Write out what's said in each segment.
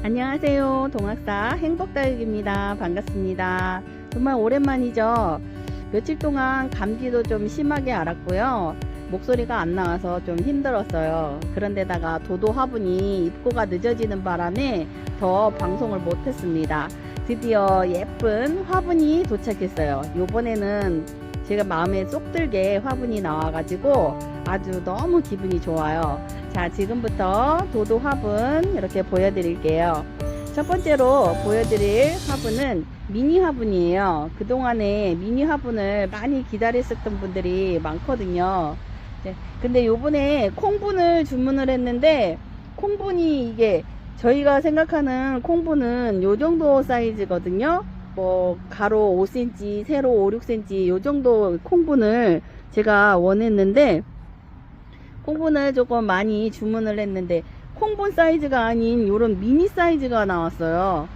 안녕하세요. 동학사 행복다육입니다. 반갑습니다. 정말 오랜만이죠. 며칠 동안 감기도 좀 심하게 앓았고요. 목소리가 안 나와서 좀 힘들었어요. 그런데다가 도도 화분이 입고가 늦어지는 바람에 더 방송을 못했습니다. 드디어 예쁜 화분이 도착했어요. 요번에는 제가 마음에 쏙 들게 화분이 나와가지고 아주 너무 기분이 좋아요. 자, 지금부터 도도 화분 이렇게 보여드릴게요. 첫 번째로 보여드릴 화분은 미니 화분이에요. 그동안에 미니 화분을 많이 기다렸었던 분들이 많거든요. 네, 근데 요번에 콩분을 주문을 했는데 콩분이 이게 저희가 생각하는 콩분은 요 정도 사이즈거든요. 뭐 가로 5cm, 세로 5, 6cm 요 정도 콩분을 제가 원했는데 콩분을 조금 많이 주문을 했는데 콩분 사이즈가 아닌 요런 미니 사이즈가 나왔어요.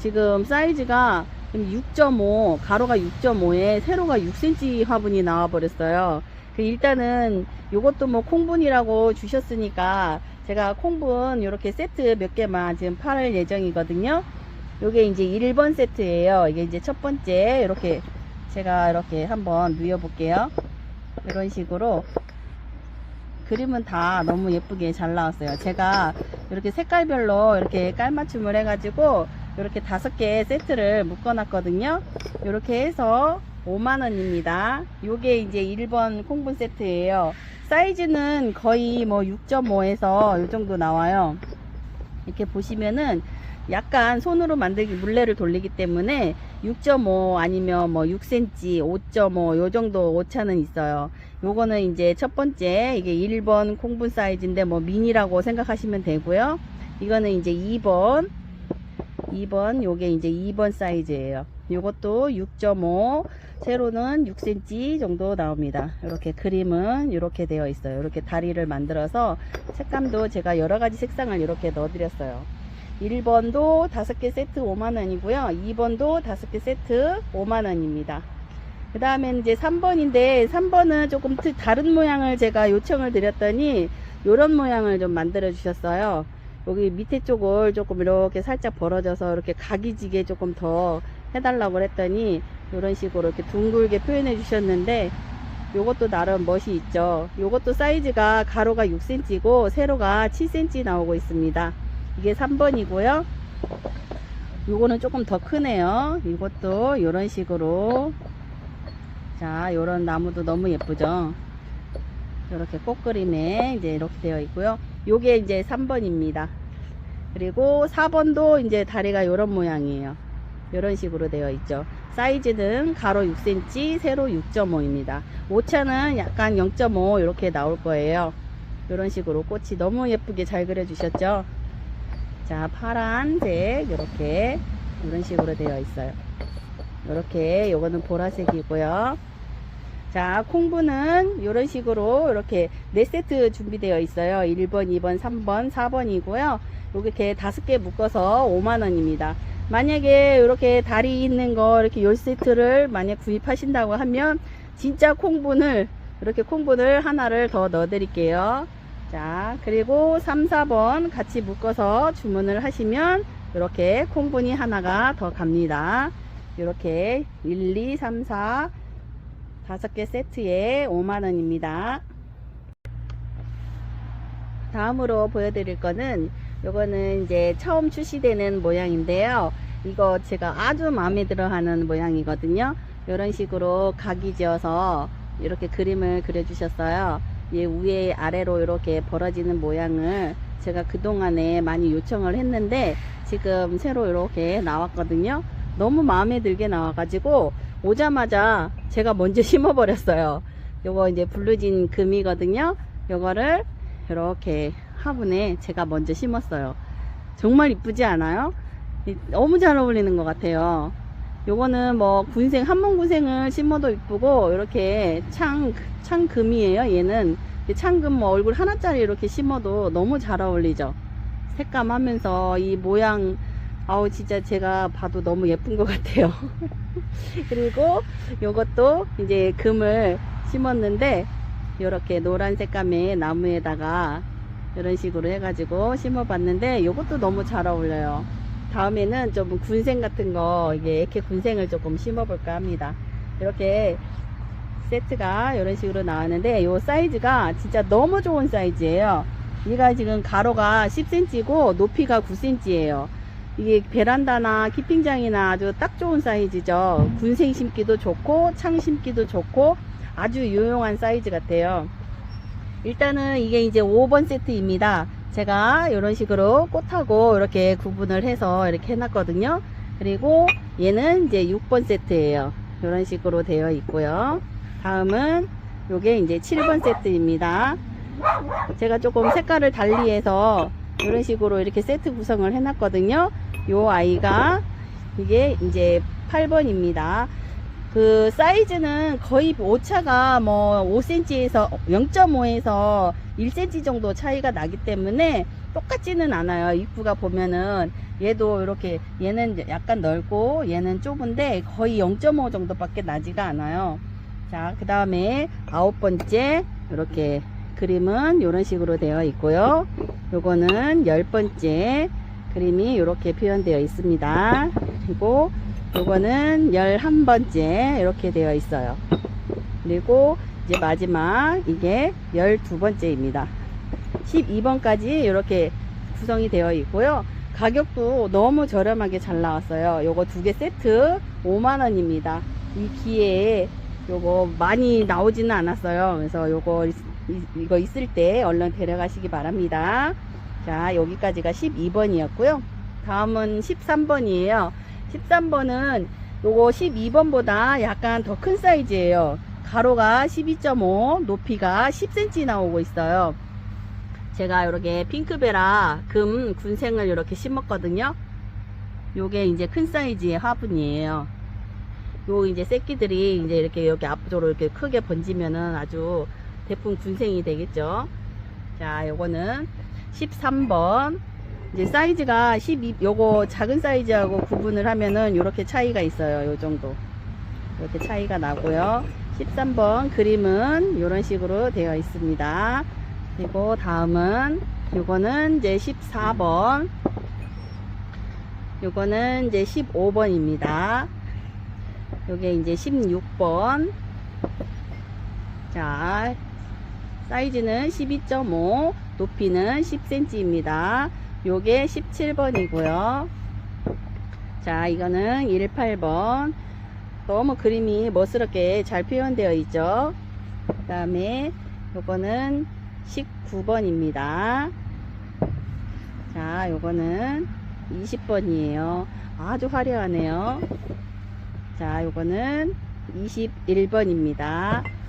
지금 사이즈가 6.5 가로가 6.5에 세로가 6cm 화분이 나와 버렸어요. 그 일단은 요것도 뭐 콩분이라고 주셨으니까 제가 콩분 이렇게 세트 몇 개만 지금 팔을 예정이거든요. 요게 이제 1번 세트예요. 이게 이제 첫 번째 이렇게 제가 이렇게 한번 누워 볼게요. 이런 식으로 그림은 다 너무 예쁘게 잘 나왔어요. 제가 이렇게 색깔별로 이렇게 깔맞춤을 해가지고 이렇게 다섯 개 세트를 묶어 놨거든요. 이렇게 해서 5만원입니다. 요게 이제 1번 콩분 세트예요. 사이즈는 거의 뭐 6.5에서 이 정도 나와요. 이렇게 보시면은 약간 손으로 만들기 물레를 돌리기 때문에 6.5 아니면 뭐 6cm, 5.5 요 정도 오차는 있어요. 요거는 이제 첫 번째 이게 1번 콩분 사이즈인데 뭐 미니라고 생각하시면 되고요. 이거는 이제 2번 2번 요게 이제 2번 사이즈예요. 요것도 6.5 세로는 6cm 정도 나옵니다. 이렇게 그림은 이렇게 되어 있어요. 이렇게 다리를 만들어서 색감도 제가 여러 가지 색상을 이렇게 넣어 드렸어요. 1번도 5개 세트 5만원이고요. 2번도 5개 세트 5만원입니다. 그 다음에 이제 3번인데 3번은 조금 트- 다른 모양을 제가 요청을 드렸더니 이런 모양을 좀 만들어 주셨어요. 여기 밑에 쪽을 조금 이렇게 살짝 벌어져서 이렇게 각이지게 조금 더 해달라고 했더니 이런 식으로 이렇게 둥글게 표현해 주셨는데 요것도 나름 멋이 있죠. 요것도 사이즈가 가로가 6cm고 세로가 7cm 나오고 있습니다. 이게 3번이고요. 요거는 조금 더 크네요. 이것도 이런 식으로 자, 요런 나무도 너무 예쁘죠. 이렇게 꽃그림에 이제 이렇게 되어 있고요. 요게 이제 3번입니다. 그리고 4번도 이제 다리가 요런 모양이에요. 요런 식으로 되어 있죠. 사이즈는 가로 6cm, 세로 6.5입니다. 오차는 약간 0.5 이렇게 나올 거예요. 요런 식으로 꽃이 너무 예쁘게 잘 그려주셨죠. 자, 파란색 이렇게 이런 식으로 되어 있어요. 이렇게 요거는 보라색이고요. 자, 콩분은 이런 식으로 이렇게 네 세트 준비되어 있어요. 1번, 2번, 3번, 4번이고요. 이렇게 다섯 개 묶어서 5만원입니다. 만약에 이렇게 다리 있는 거 이렇게 요 세트를 만약 구입하신다고 하면 진짜 콩분을 이렇게 콩분을 하나를 더 넣어 드릴게요. 자, 그리고 3, 4번 같이 묶어서 주문을 하시면 이렇게 콩분이 하나가 더 갑니다. 이렇게 1, 2, 3, 4 다섯 개 세트에 5만원입니다. 다음으로 보여드릴 거는 요거는 이제 처음 출시되는 모양인데요. 이거 제가 아주 마음에 들어 하는 모양이거든요. 이런 식으로 각이 지어서 이렇게 그림을 그려주셨어요. 이 위에 아래로 이렇게 벌어지는 모양을 제가 그동안에 많이 요청을 했는데 지금 새로 이렇게 나왔거든요. 너무 마음에 들게 나와가지고 오자마자 제가 먼저 심어 버렸어요. 요거 이제 블루진 금이거든요. 요거를 이렇게 화분에 제가 먼저 심었어요. 정말 이쁘지 않아요? 이- 너무 잘 어울리는 것 같아요. 요거는 뭐 군생 한몸 군생을 심어도 이쁘고 이렇게 창 창금이에요. 얘는 창금 뭐 얼굴 하나짜리 이렇게 심어도 너무 잘 어울리죠. 색감하면서 이 모양 아우 진짜 제가 봐도 너무 예쁜 것 같아요. 그리고 요것도 이제 금을 심었는데 이렇게 노란 색감의 나무에다가 이런 식으로 해가지고 심어봤는데 이것도 너무 잘 어울려요. 다음에는 좀 군생 같은 거 이게 이렇게 군생을 조금 심어볼까 합니다. 이렇게 세트가 이런 식으로 나왔는데 이 사이즈가 진짜 너무 좋은 사이즈예요. 얘가 지금 가로가 10cm고 높이가 9cm예요. 이게 베란다나 키핑장이나 아주 딱 좋은 사이즈죠. 군생 심기도 좋고 창 심기도 좋고 아주 유용한 사이즈 같아요. 일단은 이게 이제 5번 세트입니다. 제가 이런 식으로 꽃하고 이렇게 구분을 해서 이렇게 해놨거든요. 그리고 얘는 이제 6번 세트예요. 이런 식으로 되어 있고요. 다음은 요게 이제 7번 세트입니다. 제가 조금 색깔을 달리해서 이런 식으로 이렇게 세트 구성을 해놨거든요. 요 아이가 이게 이제 8번입니다. 그 사이즈는 거의 오차가 뭐 5cm에서 0.5에서 1cm 정도 차이가 나기 때문에 똑같지는 않아요. 입구가 보면은 얘도 이렇게 얘는 약간 넓고 얘는 좁은데 거의 0.5 정도밖에 나지가 않아요. 자, 그 다음에 아홉 번째 이렇게 그림은 이런 식으로 되어 있고요. 요거는 열 번째 그림이 이렇게 표현되어 있습니다. 그리고 요거는 열한 번째 이렇게 되어 있어요. 그리고 이제 마지막 이게 열두 번째입니다. 12번까지 이렇게 구성이 되어 있고요. 가격도 너무 저렴하게 잘 나왔어요. 요거 두 개 세트 5만원입니다. 이 기회에 요거 많이 나오지는 않았어요. 그래서 요거 있- 이- 이거 있을 때 얼른 데려가시기 바랍니다. 자, 여기까지가 12번이었고요. 다음은 13번이에요. 13번은 요거 12번보다 약간 더 큰 사이즈예요. 가로가 12.5, 높이가 10cm 나오고 있어요. 제가 이렇게 핑크베라 금 군생을 이렇게 심었거든요. 요게 이제 큰 사이즈의 화분이에요. 요 이제 새끼들이 이제 이렇게 여기 앞쪽으로 이렇게 크게 번지면은 아주 대풍 군생이 되겠죠. 자, 요거는 13번. 이제 사이즈가 12, 요거 작은 사이즈하고 구분을 하면은 요렇게 차이가 있어요. 요 정도. 이렇게 차이가 나고요. 13번 그림은 이런 식으로 되어 있습니다. 그리고 다음은 요거는 이제 14번. 요거는 이제 15번입니다. 요게 이제 16번. 자, 사이즈는 12.5, 높이는 10cm입니다. 요게 17번이고요. 자, 이거는 18번. 너무 그림이 멋스럽게 잘 표현되어 있죠. 그 다음에 요거는 19번입니다. 자, 요거는 20번이에요. 아주 화려하네요. 자, 요거는 21번입니다.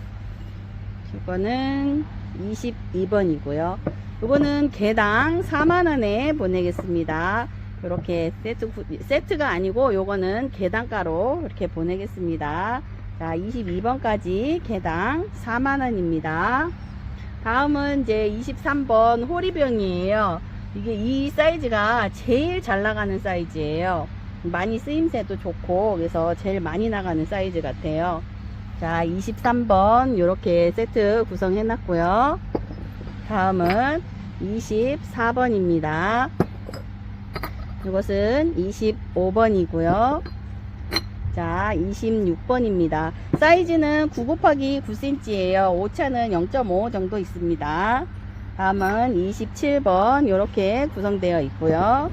요거는 22번이고요. 요거는 개당 4만원에 보내겠습니다. 이렇게 세트, 구- 세트가 아니고 요거는 개당가로 이렇게 보내겠습니다. 자, 22번까지 개당 4만원입니다. 다음은 이제 23번 호리병이에요. 이게 이 사이즈가 제일 잘 나가는 사이즈예요. 많이 쓰임새도 좋고 그래서 제일 많이 나가는 사이즈 같아요. 자, 23번 이렇게 세트 구성해 놨고요. 다음은 24번 입니다. 이것은 25번이고요. 자, 26번입니다. 사이즈는 9 곱하기 9cm예요. 오차는 0.5 정도 있습니다. 다음은 27번 이렇게 구성되어 있고요.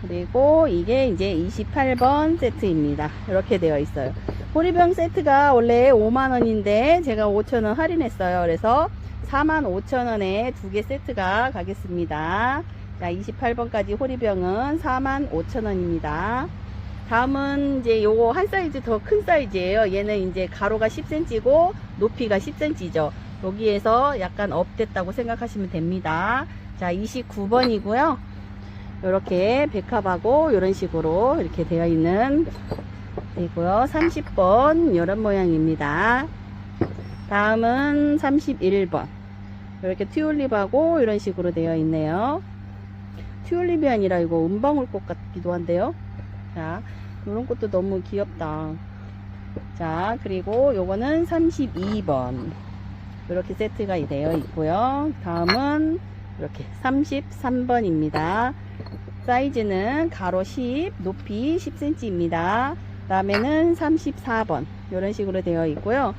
그리고 이게 이제 28번 세트입니다. 이렇게 되어 있어요. 호리병 세트가 원래 5만원인데 제가 5천원 할인했어요. 그래서 45,000원에 두 개 세트가 가겠습니다. 자, 28번까지 호리병은 45,000원입니다. 다음은 이제 요거 한 사이즈 더 큰 사이즈예요. 얘는 이제 가로가 10cm고 높이가 10cm죠. 여기에서 약간 업됐다고 생각하시면 됩니다. 자, 29번이고요. 이렇게 백합하고 이런 식으로 이렇게 되어 있는 이고요. 30번 이런 모양입니다. 다음은 31번. 이렇게 튤립하고 이런 식으로 되어 있네요. 튤립이 아니라 이거 은방울꽃 같기도 한데요. 자, 이런 것도 너무 귀엽다. 자, 그리고 요거는 32번. 이렇게 세트가 되어 있고요. 다음은 이렇게 33번입니다. 사이즈는 가로 10, 높이 10cm입니다. 다음에는 34번 이런 식으로 되어 있고요.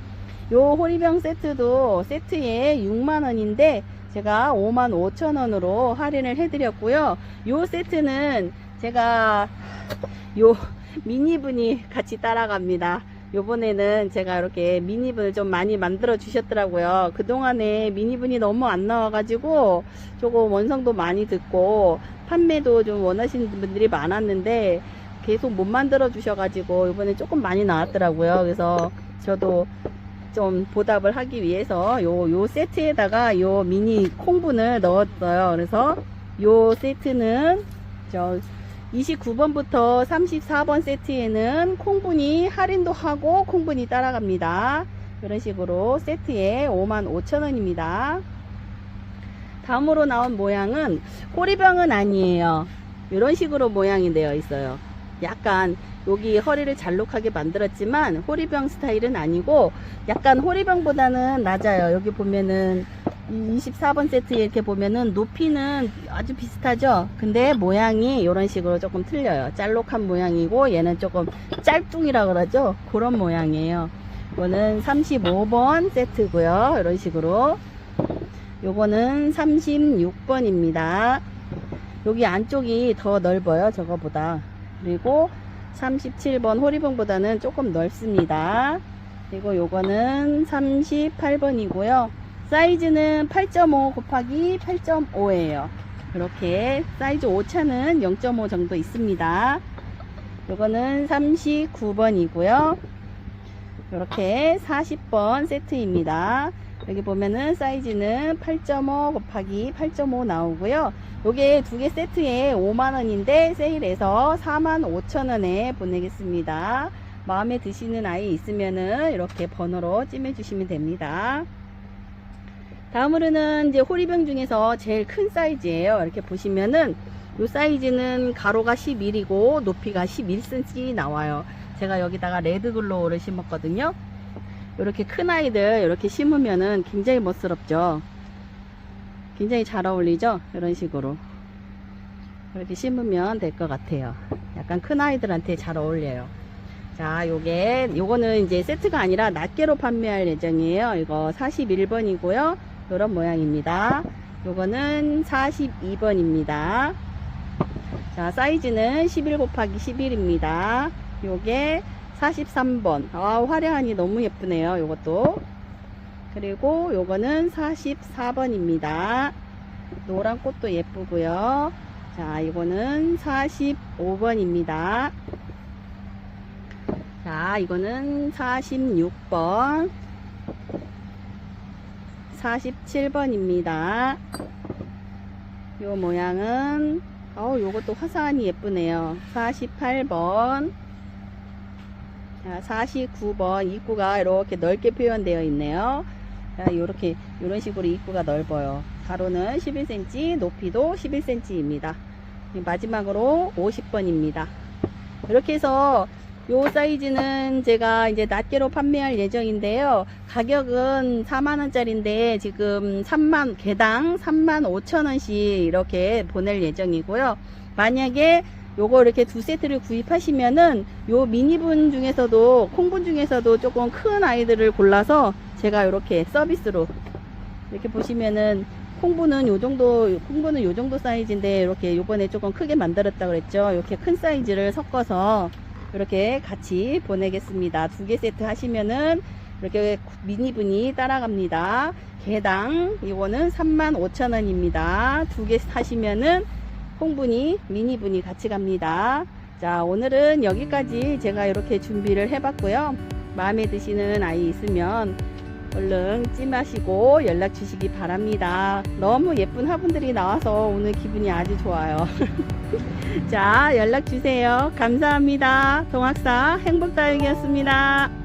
요 호리병 세트도 세트에 6만원인데 제가 5만 5천원으로 할인을 해드렸고요. 요 세트는 제가 요 미니분이 같이 따라갑니다. 요번에는 제가 이렇게 미니분을 좀 많이 만들어 주셨더라고요. 그동안에 미니분이 너무 안 나와 가지고 조금 원성도 많이 듣고 판매도 좀 원하시는 분들이 많았는데 계속 못 만들어 주셔가지고 이번에 조금 많이 나왔더라고요. 그래서 저도 좀 보답을 하기 위해서 요, 요 세트에다가 요 미니 콩분을 넣었어요. 그래서 요 세트는 저 29번부터 34번 세트에는 콩분이 할인도 하고 콩분이 따라갑니다. 이런 식으로 세트에 55,000원입니다. 다음으로 나온 모양은 호리병은 아니에요. 이런 식으로 모양이 되어 있어요. 약간 여기 허리를 잘록하게 만들었지만 호리병 스타일은 아니고 약간 호리병보다는 낮아요. 여기 보면은 이 24번 세트 이렇게 보면은 높이는 아주 비슷하죠. 근데 모양이 이런 식으로 조금 틀려요. 짤록한 모양이고 얘는 조금 짤뚱이라 그러죠. 그런 모양이에요. 이거는 35번 세트고요. 이런 식으로 요거는 36번입니다. 여기 안쪽이 더 넓어요. 저거보다. 그리고 37번 호리병보다는 조금 넓습니다. 그리고 요거는 38번이고요. 사이즈는 8.5 곱하기 8.5예요. 이렇게 사이즈 오차는 0.5 정도 있습니다. 요거는 39번이고요. 이렇게 40번 세트입니다. 여기 보면은 사이즈는 8.5 곱하기 8.5 나오고요. 요게 두 개 세트에 5만원인데 세일해서 45,000원에 보내겠습니다. 마음에 드시는 아이 있으면은 이렇게 번호로 찜해 주시면 됩니다. 다음으로는 이제 호리병 중에서 제일 큰 사이즈예요. 이렇게 보시면은 요 사이즈는 가로가 11이고 높이가 11cm 나와요. 제가 여기다가 레드글로우를 심었거든요. 이렇게 큰 아이들 이렇게 심으면은 굉장히 멋스럽죠. 굉장히 잘 어울리죠? 이런 식으로. 이렇게 심으면 될 것 같아요. 약간 큰 아이들한테 잘 어울려요. 자, 요게, 요거는 이제 세트가 아니라 낱개로 판매할 예정이에요. 이거 41번이고요. 이런 모양입니다. 요거는 42번입니다. 자, 사이즈는 11 곱하기 11입니다. 요게 43번. 아, 화려하니 너무 예쁘네요. 요것도. 그리고 요거는 44번입니다. 노란 꽃도 예쁘고요. 자, 이거는 45번입니다. 자, 이거는 46번. 47번입니다. 요 모양은 어우 요것도 화사하니 예쁘네요. 48번. 자, 49번 입구가 이렇게 넓게 표현되어 있네요. 자, 요렇게 이런 식으로 입구가 넓어요. 가로는 11cm, 높이도 11cm입니다. 마지막으로 50번입니다. 이렇게 해서 요 사이즈는 제가 이제 낱개로 판매할 예정인데요. 가격은 4만원짜리인데 지금 3만, 개당 3만 5천원씩 이렇게 보낼 예정이고요. 만약에 요거 이렇게 두 세트를 구입하시면은 요 미니분 중에서도 콩분 중에서도 조금 큰 아이들을 골라서 제가 이렇게 서비스로 이렇게 보시면은 콩분은 요 정도 콩분은 요 정도 사이즈인데 이렇게 요번에 조금 크게 만들었다 그랬죠? 이렇게 큰 사이즈를 섞어서 이렇게 같이 보내겠습니다. 두 개 세트 하시면은 이렇게 미니분이 따라갑니다. 개당 이거는 35,000원입니다. 두 개 사시면은 콩분이 미니분이 같이 갑니다 자 오늘은 여기까지 제가 이렇게 준비를 해봤고요 마음에 드시는 아이 있으면 얼른 찜하시고 연락 주시기 바랍니다. 너무 예쁜 화분들이 나와서 오늘 기분이 아주 좋아요. 자, 연락 주세요. 감사합니다. 동학사 행복다육이었습니다.